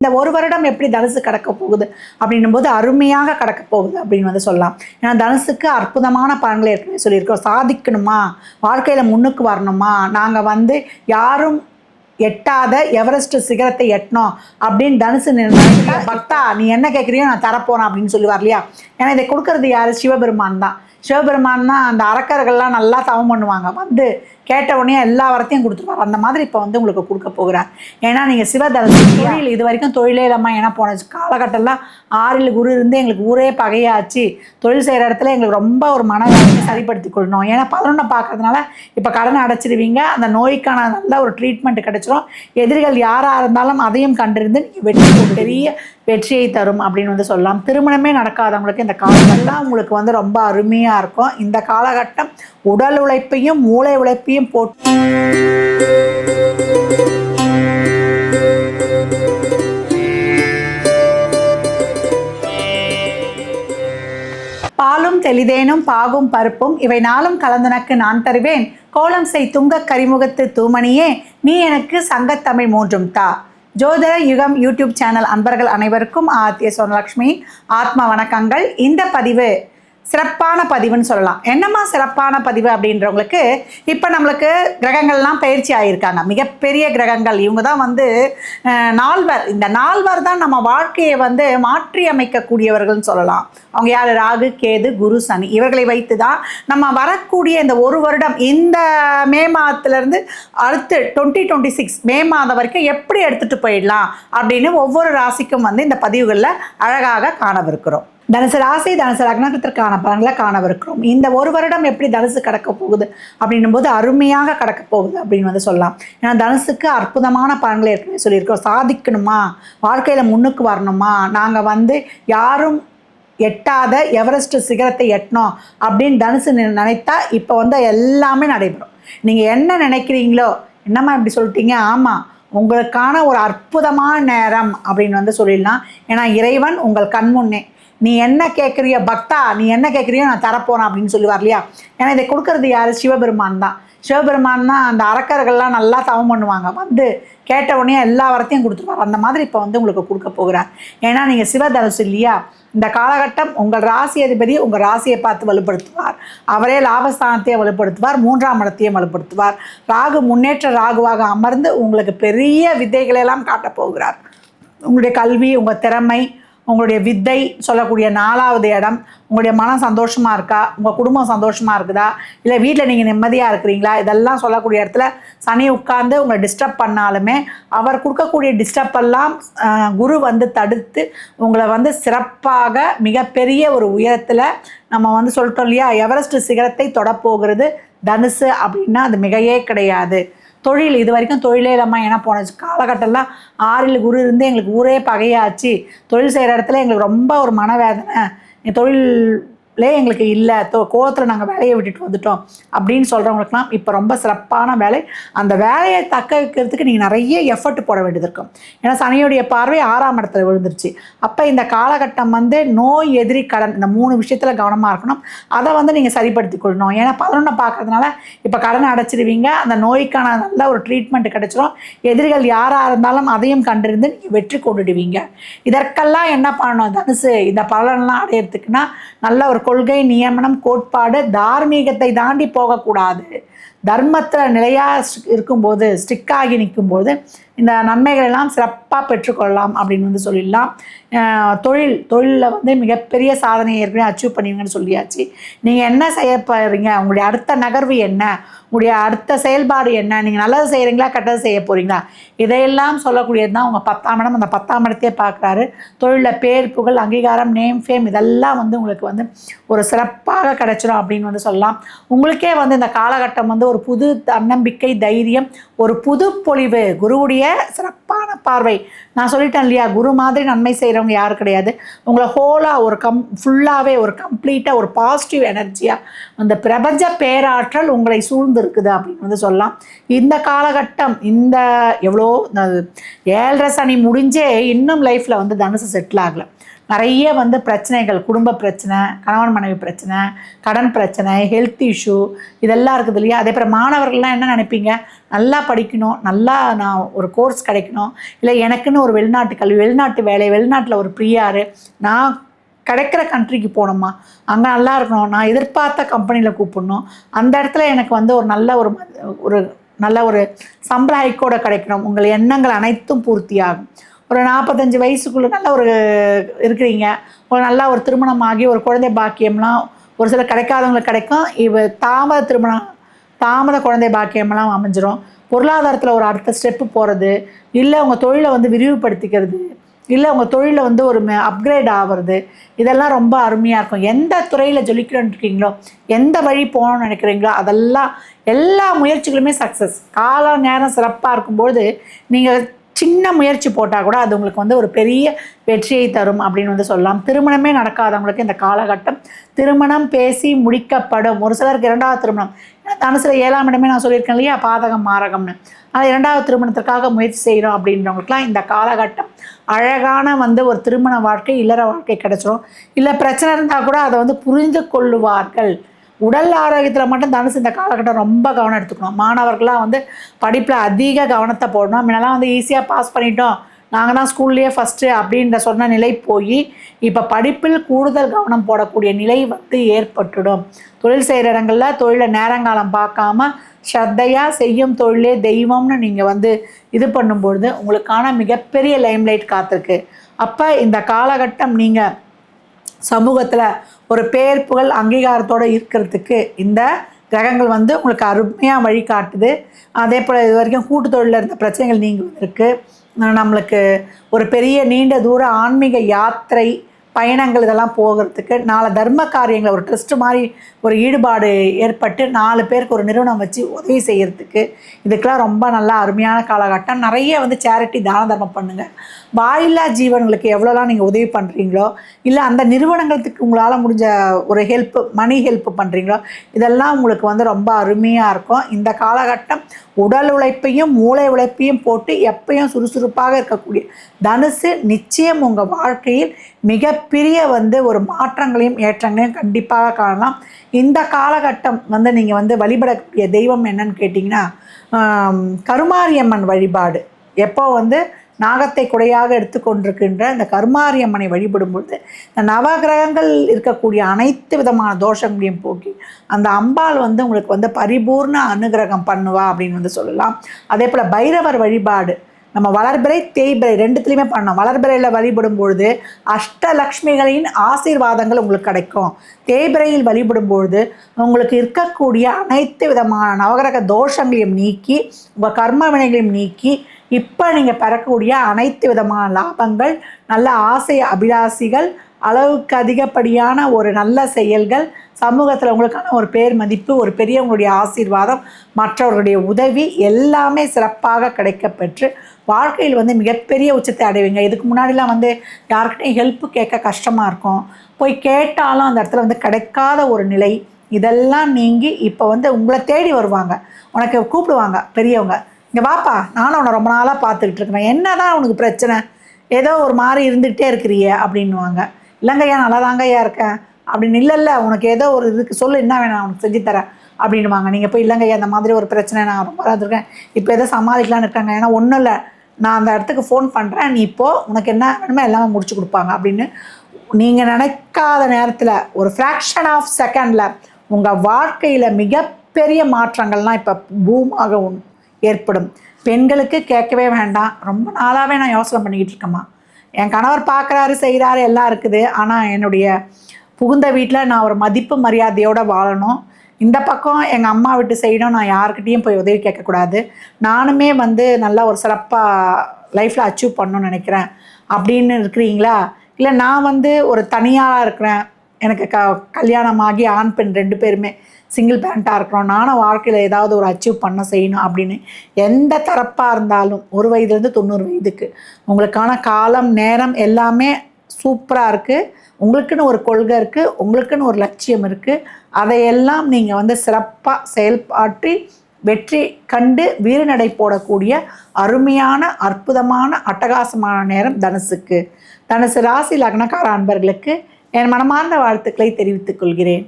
இந்த ஒரு வருடம் எப்படி தனுசு கடக்க போகுது அப்படின்னும் போது அருமையாக கடக்க போகுது அப்படின்னு வந்து சொல்லலாம். ஏன்னா தனுசுக்கு அற்புதமான பலன்களை ஏற்கனவே சொல்லியிருக்கோம் சாதிக்கணுமா? வாழ்க்கையில் முன்னுக்கு வரணுமா? நாங்கள் வந்து யாரும் எட்டாத எவரெஸ்ட் சிகரத்தை எட்டணும் அப்படின்னு தனுசு நிர்ணயித்தா பக்தா நீ என்ன கேட்குறியோ நான் தரப்போறேன் அப்படின்னு சொல்லுவார் இல்லையா? ஏன்னா இதை கொடுக்கறது யார்? சிவபெருமான் தான். சிவபெருமான் தான் அந்த அரக்கர்கள்லாம் நல்லா தவம் பண்ணுவாங்க. வந்து கேட்ட உடனே எல்லா வரத்தையும் கொடுத்துருவார். அந்த மாதிரி இப்போ வந்து உங்களுக்கு கொடுக்க போகிறார். ஏன்னா நீங்கள் சிவதனுசு தொழில் இது வரைக்கும் தொழிலே இல்லாமல் ஏன்னா போன காலகட்டம்லாம் ஆறில் குரு இருந்து எங்களுக்கு ஊரே பகையாச்சு. தொழில் செய்கிற இடத்துல எங்களுக்கு ரொம்ப ஒரு மன சரிப்படுத்தி கொள்ளணும். ஏன்னா பதினொன்றை பார்க்கறதுனால இப்போ கடனை அடைச்சிடுவீங்க அந்த நோய்க்கான நல்ல ஒரு ட்ரீட்மெண்ட் கிடைச்சிரும். எதிரிகள் யாராக இருந்தாலும் அதையும் கண்டிருந்து நீங்கள் வெற்றி ஒரு பெரிய வெற்றியை தரும் அப்படின்னு வந்து சொல்லலாம். திருமணமே நடக்காதவங்களுக்கு இந்த காலகட்டம் உங்களுக்கு வந்து ரொம்ப அருமையாக இருக்கும். இந்த காலகட்டம் உடல் உழைப்பையும் மூளை உழைப்பையும் போட்டு பாலும் தெளிதேனும் பாகும் பருப்பும் இவை நாளும் கலந்தனக்கு நான் தருவேன். கோலம் செய் துங்க கரிமுகத்து தூமணியே நீ எனக்கு சங்கத்தமிழ் மூன்றும் தா. ஜோதிட யுகம் யூடியூப் சேனல் அன்பர்கள் அனைவருக்கும் ஆத்திய சோனலக்ஷ்மி ஆத்மா வணக்கங்கள். இந்த பதிவு சிறப்பான பதிவுன்னு சொல்லலாம். என்னம்மா சிறப்பான பதிவு அப்படின்றவங்களுக்கு இப்போ நம்மளுக்கு கிரகங்கள்லாம் பயிற்சி ஆகியிருக்காங்க மிகப்பெரிய கிரகங்கள். இவங்க தான் வந்து நால்வர். இந்த நால்வர் தான் நம்ம வாழ்க்கையை வந்து மாற்றி அமைக்கக்கூடியவர்கள்னு சொல்லலாம். அவங்க யார்? ராகு கேது குரு சனி. இவர்களை வைத்து தான் நம்ம வரக்கூடிய இந்த ஒரு வருடம் இந்த மே மாதத்துலேருந்து அடுத்து டுவெண்ட்டி டுவெண்ட்டி சிக்ஸ் மே மாதம் வரைக்கும் எப்படி எடுத்துகிட்டு போயிடலாம் அப்படின்னு ஒவ்வொரு ராசிக்கும் வந்து இந்த பதிவுகளில் அழகாக காணவிருக்கிறோம். தனுசு ராசி தனுசு லக்னத்திற்கான பலன்களை காணவிருக்கிறோம். இந்த ஒரு வருடம் எப்படி தனுசு கடக்க போகுது அப்படின்னும் போது அருமையாக கடக்க போகுது அப்படின்னு வந்து சொல்லலாம். ஏன்னா தனுசுக்கு அற்புதமான பலன்களை ஏற்கனவே சொல்லியிருக்கோம் சாதிக்கணுமா? வாழ்க்கையில் முன்னுக்கு வரணுமா? நாங்கள் வந்து யாரும் எட்டாத எவரெஸ்ட் சிகரத்தை எட்டணும் அப்படின்னு தனுசு நி- நினைத்தா இப்போ வந்து எல்லாமே நடைபெறும். நீங்கள் என்ன நினைக்கிறீங்களோ என்னம்மா இப்படி சொல்லிட்டீங்க? ஆமாம் உங்களுக்கான ஒரு அற்புதமான நேரம் அப்படின்னு வந்து சொல்லிடலாம். ஏன்னா இறைவன் உங்கள் கண் முன்னே. நீ என்ன கேட்குறிய பக்தா நீ என்ன கேட்குறியோ நான் தரப்போறேன் அப்படின்னு சொல்லுவார் இல்லையா? ஏன்னா இதை கொடுக்கறது யார்? சிவபெருமான் தான். சிவபெருமான் தான் அந்த அரக்கர்கள்லாம் நல்லா தவம் பண்ணுவாங்க. வந்து கேட்ட உடனே எல்லா வரத்தையும் கொடுத்துருவார். அந்த மாதிரி இப்போ வந்து உங்களுக்கு கொடுக்க போகிறார். ஏன்னா நீங்கள் சிவதனுசு இல்லையா? இந்த காலகட்டம் உங்கள் ராசி அதிபதி உங்கள் ராசியை பார்த்து வலுப்படுத்துவார். அவரே லாபஸ்தானத்தையே வலுப்படுத்துவார். மூன்றாம் இடத்தையும் வலுப்படுத்துவார். ராகு முன்னேற்ற ராகுவாக அமர்ந்து உங்களுக்கு பெரிய வித்தைகளை எல்லாம் காட்டப் போகிறார். உங்களுடைய கல்வி உங்கள் திறமை உங்களுடைய வித்தை சொல்லக்கூடிய நாலாவது இடம் உங்களுடைய மனம் சந்தோஷமாக இருக்கா? உங்கள் குடும்பம் சந்தோஷமாக இருக்குதா? இல்லை வீட்டில் நீங்கள் நிம்மதியாக இருக்கிறீங்களா? இதெல்லாம் சொல்லக்கூடிய இடத்துல சனி உட்கார்ந்து உங்களை டிஸ்டர்ப் பண்ணாலுமே அவர் கொடுக்கக்கூடிய டிஸ்டர்ப் எல்லாம் குரு வந்து தடுத்து உங்களை வந்து சிறப்பாக மிகப்பெரிய ஒரு உயரத்தில் நம்ம வந்து சொல்லிட்டோம் இல்லையா? எவரெஸ்ட் சிகரத்தை தொடப்போகிறது? தனுசு அப்படின்னா அது மிகையே கிடையாது. தொழில் இது வரைக்கும் தொழிலே இல்லாமல் ஏன்னா போன காலகட்டம்லாம் ஆறில் குரு இருந்து எங்களுக்கு ஊரே பகையாச்சு. தொழில் செய்கிற இடத்துல எங்களுக்கு ரொம்ப ஒரு மனவேதனை. என் தொழிலே எங்களுக்கு இல்லை. தோ கோவத்தில் நாங்கள் வேலையை விட்டுட்டு வந்துட்டோம் அப்படின்னு சொல்கிறவங்களுக்குலாம் இப்போ ரொம்ப சிறப்பான வேலை. அந்த வேலையை தக்க வைக்கிறதுக்கு நீங்கள் நிறைய எஃபர்ட் போட வேண்டியது இருக்கும். ஏன்னா சனியுடைய பார்வை ஆறாம் இடத்துல விழுந்துருச்சு. அப்போ இந்த காலகட்டம் வந்து நோய் எதிரி கடன் இந்த மூணு விஷயத்தில் கவனமாக இருக்கணும். அதை வந்து நீங்கள் சரிப்படுத்தி கொள்ளணும். ஏன்னா பதினொன்றை பார்க்கறதுனால இப்போ கடனை அடைச்சிடுவீங்க அந்த நோய்க்கான நல்ல ஒரு ட்ரீட்மெண்ட் கிடைச்சிரும். எதிரிகள் யாராக இருந்தாலும் அதையும் கண்டிருந்து நீங்கள் வெற்றி கொண்டுடுவீங்க. இதற்கெல்லாம் என்ன பண்ணணும்? தனுசு இந்த பலனெல்லாம் அடையிறதுக்குன்னா நல்ல ஒரு கொள்கை நியமனம் கோட்பாடு தார்மீகத்தை தாண்டி போகக்கூடாது. தர்மத்தில் நிலையாக இருக்கும்போது ஸ்டிக்காகி நிற்கும்போது இந்த நன்மைகள் எல்லாம் சிறப்பாக பெற்றுக்கொள்ளலாம் அப்படின்னு வந்து சொல்லிடலாம். தொழில் தொழிலில் வந்து மிகப்பெரிய சாதனையை ஏற்கனவே அச்சீவ் பண்ணுவீங்கன்னு சொல்லியாச்சு. நீங்கள் என்ன செய்ய போகிறீங்க உங்களுடைய அடுத்த நகர்வு என்ன? உங்களுடைய அடுத்த செயல்பாடு என்ன? நீங்கள் நல்லது செய்கிறீங்களா கெட்டது செய்ய போகிறீங்களா இதையெல்லாம் சொல்லக்கூடியது தான் உங்கள் பத்தாம் இடம். அந்த பத்தாம் இடத்தையே பார்க்குறாரு. தொழிலில் பேர் புகழ் அங்கீகாரம் நேம் ஃபேம் இதெல்லாம் வந்து உங்களுக்கு வந்து ஒரு சிறப்பாக கிடைச்சிடும் அப்படின்னு வந்து சொல்லலாம். உங்களுக்கே வந்து இந்த காலகட்டம் வந்து ஒரு புது தன்னம்பிக்கை தைரியம் ஒரு புது பொழிவு குருவுடைய சிறப்பான பார்வை. நான் சொல்லிட்டேன் இல்லையா குரு மாதிரி நன்மை செய்கிறவங்க யாரும் கிடையாது. உங்களை ஹோலாக ஒரு கம் ஃபுல்லாகவே ஒரு கம்ப்ளீட்டாக ஒரு பாசிட்டிவ் எனர்ஜியாக அந்த பிரபஞ்ச பேராற்றல் உங்களை சூழ்ந்திருக்குது அப்படின்னு வந்து சொல்லலாம். இந்த காலகட்டம் இந்த எவ்வளோ ஏழரை சனி முடிஞ்சே இன்னும் லைஃப்பில் வந்து தனுசு செட்டில் ஆகலை. நிறைய வந்து பிரச்சனைகள் குடும்ப பிரச்சனை கணவன் மனைவி பிரச்சனை கடன் பிரச்சனை ஹெல்த் இஷ்யூ இதெல்லாம் இருக்குது இல்லையா? அதே போல் மாணவர்கள்லாம் என்ன நினைப்பீங்க? நல்லா படிக்கணும் நல்லா நான் ஒரு கோர்ஸ் கிடைக்கணும். இல்லை எனக்குன்னு ஒரு வெளிநாட்டு கல்வி வெளிநாட்டு வேலை வெளிநாட்டில் ஒரு பிரியாரு நான் கிடைக்கிற கண்ட்ரிக்கு போகணுமா? அங்கே நல்லா இருக்கணும் நான் எதிர்பார்த்த கம்பெனியில் கூப்பிடணும். அந்த இடத்துல எனக்கு வந்து ஒரு நல்ல ஒரு ஒரு நல்ல ஒரு சம்பள கிடைக்கணும். உங்கள் எண்ணங்கள் அனைத்தும் பூர்த்தியாகும். ஒரு நாற்பத்தஞ்சு வயசுக்குள்ளே நல்ல ஒரு இருக்கிறீங்க. ஒரு நல்லா ஒரு திருமணம் ஆகி ஒரு குழந்தை பாக்கியம்லாம் ஒரு சில கிடைக்காதவங்களுக்கு கிடைக்கும். இவ தாமத திருமணம் தாமத குழந்தை பாக்கியம்லாம் அமைஞ்சிரும். பொருளாதாரத்தில் ஒரு அடுத்த ஸ்டெப்பு போகிறது இல்லை உங்கள் தொழிலை வந்து விரிவுபடுத்திக்கிறது. இல்லை உங்கள் தொழிலில் வந்து ஒரு அப்கிரேட் ஆகிறது. இதெல்லாம் ரொம்ப அருமையாக இருக்கும். எந்த துறையில் ஜொலிக்கணும்னு இருக்கீங்களோ எந்த வழி போகணும்னு நினைக்கிறீங்களோ அதெல்லாம் எல்லா முயற்சிகளுமே சக்ஸஸ் காலம் நேரம் சிறப்பாக இருக்கும்பொழுது நீங்கள் சின்ன முயற்சி போட்டால் கூட அது உங்களுக்கு வந்து ஒரு பெரிய வெற்றியை தரும் அப்படின்னு வந்து சொல்லலாம். திருமணமே நடக்காதவங்களுக்கு இந்த காலகட்டம் திருமணம் பேசி முடிக்கப்படும். ஒரு சிலருக்கு இரண்டாவது திருமணம். ஏன்னா தனுசில் ஏழாம் இடமே நான் சொல்லியிருக்கேன் இல்லையா? பாதகம் மாரகம்னு. அதனால் இரண்டாவது திருமணத்திற்காக முயற்சி செய்கிறோம் அப்படின்றவங்களுக்குலாம் இந்த காலகட்டம் அழகான வந்து ஒரு திருமண வாழ்க்கை இல்லற வாழ்க்கை கிடச்சிரும். இல்லை பிரச்சனை இருந்தால் கூட அதை வந்து புரிந்து கொள்ளுவார்கள். உடல் ஆரோக்கியத்தில் மட்டும் தனுசு இந்த காலகட்டம் ரொம்ப கவனம் எடுத்துக்கணும். மாணவர்கள்லாம் வந்து படிப்பில் அதிக கவனத்தை போடணும். முன்னெல்லாம் வந்து ஈஸியாக பாஸ் பண்ணிட்டோம். நாங்கள் தான் ஸ்கூல்லேயே ஃபஸ்ட்டு அப்படின்ற சொன்ன நிலை போய் இப்போ படிப்பில் கூடுதல் கவனம் போடக்கூடிய நிலை வந்து ஏற்பட்டுடும். தொழில் செய்கிற இடங்களில் தொழிலை நேரங்காலம் பார்க்காம ஸ்ரத்தையாக செய்யும் தொழிலே தெய்வம்னு நீங்கள் வந்து இது பண்ணும்பொழுது உங்களுக்கான மிகப்பெரிய லைம்லைட் காத்திருக்கு. அப்போ இந்த காலகட்டம் நீங்கள் சமூகத்தில் ஒரு பேர் புகழ் அங்கீகாரத்தோடு இருக்கிறதுக்கு இந்த கிரகங்கள் வந்து உங்களுக்கு அருமையாக வழிகாட்டுது அதே போல் இது வரைக்கும் கூட்டு தொழிலில் இருந்த பிரச்சனைகள் நீங்குவதற்கு நம்மளுக்கு ஒரு பெரிய நீண்ட தூர ஆன்மீக யாத்திரை பயணங்கள் இதெல்லாம் போகிறதுக்கு நாலு தர்ம காரியங்கள் ஒரு ட்ரஸ்ட் மாதிரி ஒரு ஈடுபாடு ஏற்பட்டு நாலு பேருக்கு ஒரு நிறுவனம் வச்சு உதவி செய்கிறதுக்கு இதுக்கெல்லாம் ரொம்ப நல்லா அருமையான காலகட்டம். நிறைய வந்து சேரிட்டி தான தர்மம் பண்ணுங்கள் வாயில்லா ஜீவன்களுக்கு எவ்வளோலாம் நீங்கள் உதவி பண்ணுறீங்களோ இல்லை அந்த நிறுவனங்களுக்கு உங்களால் முடிஞ்ச ஒரு ஹெல்ப் மணி ஹெல்ப் பண்ணுறீங்களோ இதெல்லாம் உங்களுக்கு வந்து ரொம்ப அருமையாக இருக்கும். இந்த காலகட்டம் உடல் உழைப்பையும் மூளை உழைப்பையும் போட்டு எப்பயும் சுறுசுறுப்பாக இருக்கக்கூடிய தனுசு நிச்சயம் உங்கள் வாழ்க்கையில் மிகப்பெரிய வந்து ஒரு மாற்றங்களையும் ஏற்றங்களையும் கண்டிப்பாக காணலாம். இந்த காலகட்டம் வந்து நீங்கள் வந்து வழிபடக்கூடிய தெய்வம் என்னன்னு கேட்டிங்கன்னா கருமாரியம்மன் வழிபாடு. எப்போ வந்து நாகத்தை குடையாக எடுத்துக்கொண்டிருக்கின்ற இந்த கருமாரியம்மனை வழிபடும் பொழுது இந்த நவகிரகங்கள் இருக்கக்கூடிய அனைத்து விதமான தோஷங்களையும் போக்கி அந்த அம்பாள் வந்து உங்களுக்கு வந்து பரிபூர்ண அனுகிரகம் பண்ணுவா அப்படின்னு வந்து சொல்லலாம். அதே போல் பைரவர் வழிபாடு நம்ம வளர்பிறை தேய்பிறை ரெண்டுத்துலையுமே பண்ணோம் வளர்பிறையில் வழிபடும் பொழுது அஷ்டலக்ஷ்மிகளின் ஆசீர்வாதங்கள் உங்களுக்கு கிடைக்கும். தேய்பிறையில் வழிபடும் பொழுது உங்களுக்கு இருக்கக்கூடிய அனைத்து விதமான நவகிரக தோஷங்களையும் நீக்கி உங்கள் கர்ம வினைகளையும் நீக்கி இப்போ நீங்கள் பெறக்கூடிய அனைத்து விதமான லாபங்கள் நல்ல ஆசை அபிலாசிகள் அளவுக்கு அதிகப்படியான ஒரு நல்ல செயல்கள் சமூகத்தில் உங்களுக்கான ஒரு பேர் மதிப்பு ஒரு பெரியவங்களுடைய ஆசீர்வாதம் மற்றவர்களுடைய உதவி எல்லாமே சிறப்பாக கிடைக்கப்பெற்று வாழ்க்கையில் வந்து மிகப்பெரிய உச்சத்தை அடைவீங்க. இதுக்கு முன்னாடிலாம் வந்து யாருக்கிட்டையும் ஹெல்ப் கேட்க கஷ்டமாக இருக்கும். போய் கேட்டாலும் அந்த இடத்துல வந்து கிடைக்காத ஒரு நிலை இதெல்லாம் நீங்கி இப்போ வந்து உங்களை தேடி வருவாங்க. உனக்கு கூப்பிடுவாங்க பெரியவங்க. இங்கே வாப்பா நானும் உன்னை ரொம்ப நாளாக பார்த்துக்கிட்டு இருக்கிறேன் என்ன தான் உனக்கு பிரச்சனை? ஏதோ ஒரு மாதிரி இருந்துகிட்டே இருக்கிறியே அப்படின்னுவாங்க. இல்லைங்கய்யா நல்லா தாங்கய்யா இருக்கேன். அப்படின்னு இல்லை இல்லை உனக்கு ஏதோ ஒரு இதுக்கு சொல்லு என்ன வேணும் உனக்கு செஞ்சு தரேன். அப்படின்னுவாங்க. நீங்கள் போய் இல்லைங்கய்யா இந்த மாதிரி ஒரு பிரச்சனை நான் ரொம்ப வராதுருக்கேன் இப்போ எதோ சமாளிக்கலான்னு இருக்காங்க. ஏன்னா ஒன்றும் இல்லை. நான் அந்த இடத்துக்கு ஃபோன் பண்ணுறேன் நீ இப்போது உனக்கு என்ன வேணுமோ எல்லாமே முடிச்சு கொடுப்பாங்க. அப்படின்னு நீங்கள் நினைக்காத நேரத்தில் ஒரு ஃப்ராக்ஷன் ஆஃப் செகண்டில் உங்கள் வாழ்க்கையில் மிகப்பெரிய மாற்றங்கள்லாம் இப்போ பூமாக உண் ஏற்படும். பெண்களுக்கு கேட்கவே வேண்டாம். ரொம்ப நாளாகவே நான் யோசனை பண்ணிக்கிட்டு இருக்கேம்மா. என் கணவர் பார்க்குறாரு செய்கிறாரு எல்லாம் இருக்குது. ஆனால் என்னுடைய புகுந்த வீட்டில் நான் ஒரு மதிப்பு மரியாதையோடு வாழணும். இந்த பக்கம் எங்கள் அம்மா விட்டு செய்யணும். நான் யாருக்கிட்டேயும் போய் உதவி கேட்கக்கூடாது. நானுமே வந்து நல்லா ஒரு சிறப்பாக லைஃப்பில் அச்சீவ் பண்ணணும்னு நினைக்கிறேன். அப்படின்னு இருக்கிறீங்களா? இல்லை நான் வந்து ஒரு தனியாக இருக்கிறேன். எனக்கு க கல்யாணமாகி ஆண் பெண் ரெண்டு பேருமே. சிங்கிள் பேரண்ட்டாக இருக்கிறோம். நானும் வாழ்க்கையில் ஏதாவது ஒரு அச்சீவ் பண்ண செய்யணும் அப்படின்னு எந்த தரப்பாக இருந்தாலும் ஒரு வயதுலேருந்து தொண்ணூறு வயதுக்கு. உங்களுக்கான காலம் நேரம் எல்லாமே சூப்பராக இருக்குது உங்களுக்குன்னு ஒரு கொள்கை இருக்குது உங்களுக்குன்னு ஒரு லட்சியம் இருக்குது அதையெல்லாம் நீங்கள் வந்து சிறப்பாக செயல்பாற்றி வெற்றி கண்டு வீறுநடை போடக்கூடிய அருமையான அற்புதமான அட்டகாசமான நேரம் தனுசுக்கு. தனுசு ராசி லக்னக்கார அன்பர்களுக்கு என் மனமார்ந்த வாழ்த்துக்களை தெரிவித்துக் கொள்கிறேன்.